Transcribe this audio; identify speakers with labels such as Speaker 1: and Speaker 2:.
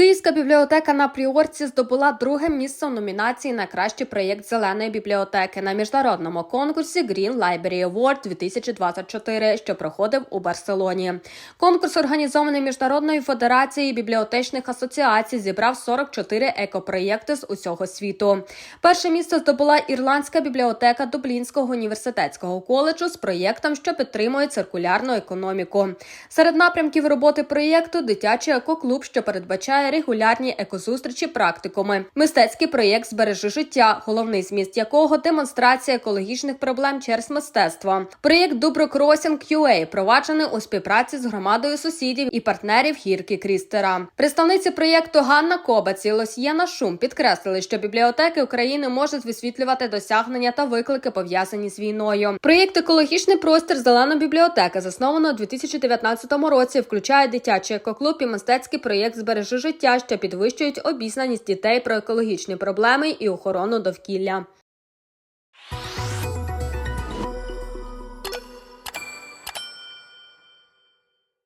Speaker 1: Київська бібліотека на Пріорці здобула друге місце у номінації на кращий проєкт зеленої бібліотеки на міжнародному конкурсі Green Library Award 2024, що проходив у Барселоні. Конкурс, організований міжнародною федерацією бібліотечних асоціацій, зібрав 44 екопроєкти з усього світу. Перше місце здобула ірландська бібліотека Дублінського університетського коледжу з проєктом, що підтримує циркулярну економіку. Серед напрямків роботи проєкту дитячий екоклуб, що передбачає регулярні екозустрічі практикуми, мистецький проєкт збережи життя, головний зміст якого демонстрація екологічних проблем через мистецтво. Проєкт Дубро Кросінг QA проваджений у співпраці з громадою сусідів і партнерів гірки Крістера. Представниці проєкту Ганна Кобац і Лосьєна Шум підкреслили, що бібліотеки України можуть висвітлювати досягнення та виклики пов'язані з війною. Проєкт Екологічний простір Зелена бібліотека засновано у 2019 році. Включає дитячий екоклуб і мистецький проєкт Збережи життя, що підвищують обізнаність дітей про екологічні проблеми і охорону довкілля.